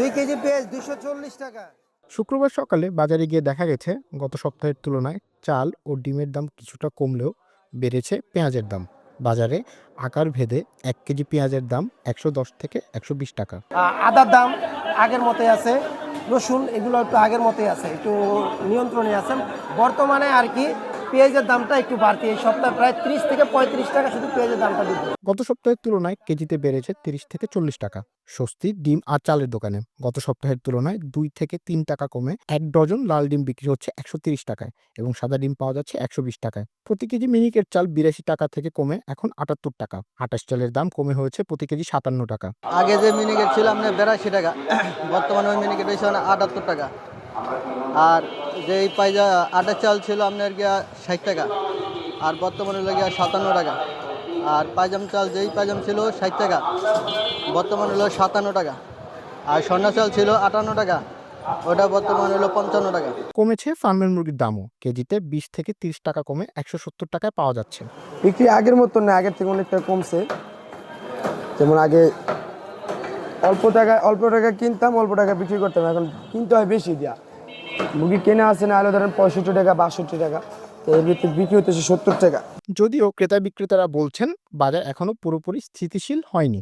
দুই কেজি পেঁয়াজ দুশো চল্লিশ টাকা। শুক্রবার সকালে বাজারে গিয়ে দেখা গেছে গত সপ্তাহের তুলনায় চাল ও ডিমের দাম কিছুটা কমলেও বেড়েছে পেঁয়াজের দাম। বাজারে আকার ভেদে এক কেজি পেঁয়াজের দাম একশো দশ থেকে একশো বিশ টাকা। আদার দাম আগের মতোই আছে রসুন এগুলো একটু আগের মতোই আছে একটু নিয়ন্ত্রণে আছে। বর্তমানে আর কি পেঁয়াজের দামটা একটু বাড়তি। এই সপ্তাহে প্রায় ত্রিশ থেকে পঁয়ত্রিশ টাকা শুধু পেঁয়াজের দামটা দিচ্ছে। গত সপ্তাহের তুলনায় কেজিতে বেড়েছে তিরিশ থেকে চল্লিশ টাকা। স্বস্তি ডিম আর চালের দোকানে। গত সপ্তাহের তুলনায় দুই থেকে তিন টাকা কমে এক ডজন লাল ডিম বিক্রি হচ্ছে একশো তিরিশ টাকায় এবং সাদা ডিম পাওয়া যাচ্ছে একশো বিশ টাকায়। প্রতি কেজি মিনিকেট চাল বিরাশি টাকা থেকে কমে এখন আটাত্তর টাকা। আটাশ চালের দাম কমে হয়েছে প্রতি কেজি সাতান্ন টাকা। আগে যে মিনিকেট ছিল আপনার বেড়াশি টাকা। বর্তমানে ওই মিনিকেট হয়েছে আটাত্তর টাকা। আর যে এই পাইজা আটার চাল ছিল আপনার গিয়া ষাট টাকা আর বর্তমানে হলো গিয়া সাতান্ন টাকা। আর পাইজাম চাল যেই পাইজাম ছিল ষাট টাকা বর্তমানে হলো সাতান্ন টাকা। আর স্বর্ণা চাল ছিল আটান্ন টাকা ওটা বর্তমানে হলো পঞ্চান্ন টাকা। কমেছে ফার্মের মুরগির দামও কেজিতে বিশ থেকে তিরিশ টাকা কমে একশো সত্তর টাকায় পাওয়া যাচ্ছে। বিক্রি আগের মতো না আগের থেকে অনেকটা কমছে। যেমন আগে অল্প টাকা অল্প টাকা কিনতাম অল্প টাকা বিক্রি করতাম এখন কিনতে হয় বেশি দিয়া। মুরগি কেনা আছে না আলো ধরেন পঁয়ষট্টি টাকা, বাষট্টি টাকা। তো এর ভিতরে বিক্রি হতেছে সত্তর টাকা। যদিও ক্রেতা বিক্রেতারা বলছেন, বাজার এখনও পুরোপুরি স্থিতিশীল হয়নি।